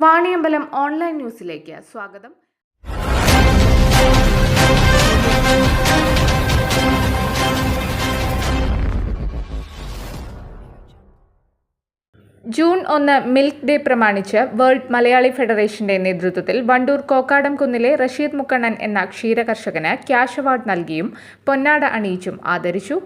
Vaniyambalam online ന്യൂസിലേക്ക് സ്വാഗതം. June ഒന്ന് മിൽക്ക് ഡേ പ്രമാണിച്ച് വേൾഡ് മലയാളി ഫെഡറേഷന്റെ നേതൃത്വത്തിൽ വണ്ടൂർ കോക്കാടം കുന്നിലെ റഷീദ് മുക്കണ്ണൻ എന്ന ക്ഷീരകർഷകന് ക്യാഷ് അവാർഡ് നൽകിയും പൊന്നാട അണിയിച്ചും ആദരിച്ചു.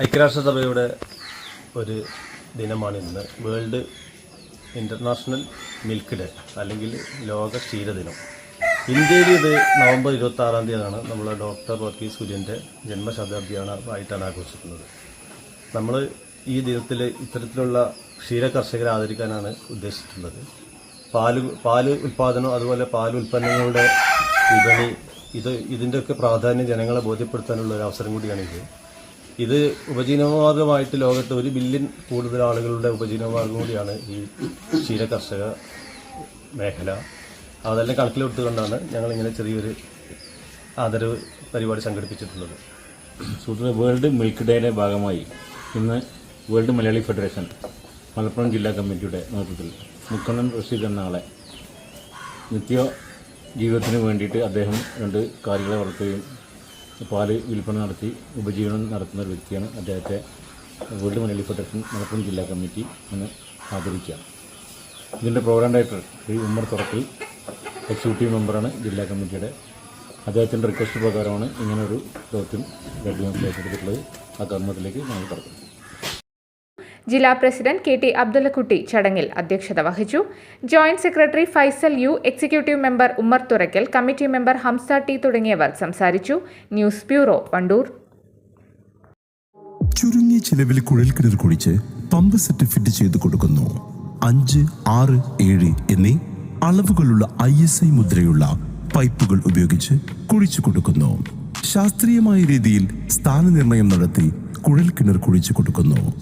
ഐക്യരാഷ്ട്രസഭയുടെ ഒരു ദിനമാണ് ഇന്ന്. വേൾഡ് ഇന്റർനാഷണൽ മിൽക്ക് ഡേ അല്ലെങ്കിൽ ലോക ക്ഷീരദിനം ഇന്ത്യയിൽ ഇത് നവംബർ ഇരുപത്തി ആറാം തീയതിയാണ്. നമ്മൾ ഡോക്ടർ വർക്കി സൂര്യന്റെ ജന്മശതാബ്ദിയാണ് ആയിട്ടാണ് ആഘോഷിക്കുന്നത്. നമ്മൾ ഈ ദിനത്തിൽ ഇത്തരത്തിലുള്ള ക്ഷീര കർഷകരെ ആദരിക്കാനാണ് ഉദ്ദേശിച്ചിട്ടുള്ളത്. പാൽ പാൽ ഉൽപ്പാദനം അതുപോലെ പാൽ ഉൽപ്പന്നങ്ങളുടെ വിപണി ഇത് ഇതിന്റെയൊക്കെ പ്രാധാന്യം ജനങ്ങളെ ബോധ്യപ്പെടുത്താനുള്ള ഒരു അവസരം കൂടിയാണ് ഇത് ഉപജീവനമാർഗമായിട്ട് ലോകത്ത് ഒരു ബില്യൺ കൂടുതൽ ആളുകളുടെ ഉപജീവനമാർഗം കൂടിയാണ് ഈ ക്ഷീര കർഷക മേഖല. അതെല്ലാം കണക്കിലെടുത്തുകൊണ്ടാണ് ഞങ്ങളിങ്ങനെ ചെറിയൊരു ആദരവ് പരിപാടി സംഘടിപ്പിച്ചിട്ടുള്ളത്. സുഹൃത്തുക്കളെ വേൾഡ് മിൽക്ക് ഡേയുടെ ഭാഗമായി ഇന്ന് വേൾഡ് മലയാളി ഫെഡറേഷൻ മലപ്പുറം ജില്ലാ കമ്മിറ്റിയുടെ നേതൃത്വത്തിൽ മുക്കണ്ണൻ റഷീദ് എന്ന ആളെ നിത്യ ജീവിതത്തിന് വേണ്ടിയിട്ട് അദ്ദേഹം രണ്ട് കാര്യങ്ങളെ വളർത്തുകയും പാൽ വിൽപ്പന നടത്തി ഉപജീവനം നടത്തുന്ന ഒരു വ്യക്തിയാണ് അദ്ദേഹത്തെ വേൾഡ് മലയാളി ഫെഡറേഷൻ മലപ്പുറം ജില്ലാ കമ്മിറ്റി ഇന്ന് ആദരിക്കുകയാണ് ഇതിന്റെ program director Shri Ummer Thurakkal executive മെമ്പറാണ് ജില്ലാ കമ്മിറ്റിയുടെ. അദ്ദേഹത്തിന്റെ റിക്വസ്റ്റ് പ്രകാരമാണ് ഇങ്ങനൊരു ദൗത്യം ഏറ്റെടുത്തിട്ടുള്ളത്. ആ കർമ്മത്തിലേക്ക് ഞങ്ങൾ കടക്കും ജില്ലാ പ്രസിഡന്റ് കെ ടി അബ്ദുള്ളക്കുട്ടി ചടങ്ങിൽ അധ്യക്ഷത വഹിച്ചു. Joint secretary Faisal U executive member Ummer Thurakkal committee member Hamsa T തുടങ്ങിയവർ സംസാരിച്ചു. News bureau Wandoor. ചുരുങ്ങിയ ചിലവിൽ കിണർ കുഴിച്ച് പമ്പ് സെറ്റ് ഫിറ്റ് ചെയ്ത് കൊടുക്കുന്നു. അഞ്ച് ആറ് ഏഴ് എന്നീ അളവുകളുള്ള ഐ എസ് ഐ മുദ്രയുള്ള പൈപ്പുകൾ ഉപയോഗിച്ച് കുഴിച്ചു കൊടുക്കുന്നു. ശാസ്ത്രീയമായ രീതിയിൽ സ്ഥാനനിർണയം നടത്തി കുഴൽക്കിണർ കുഴിച്ചു കൊടുക്കുന്നു.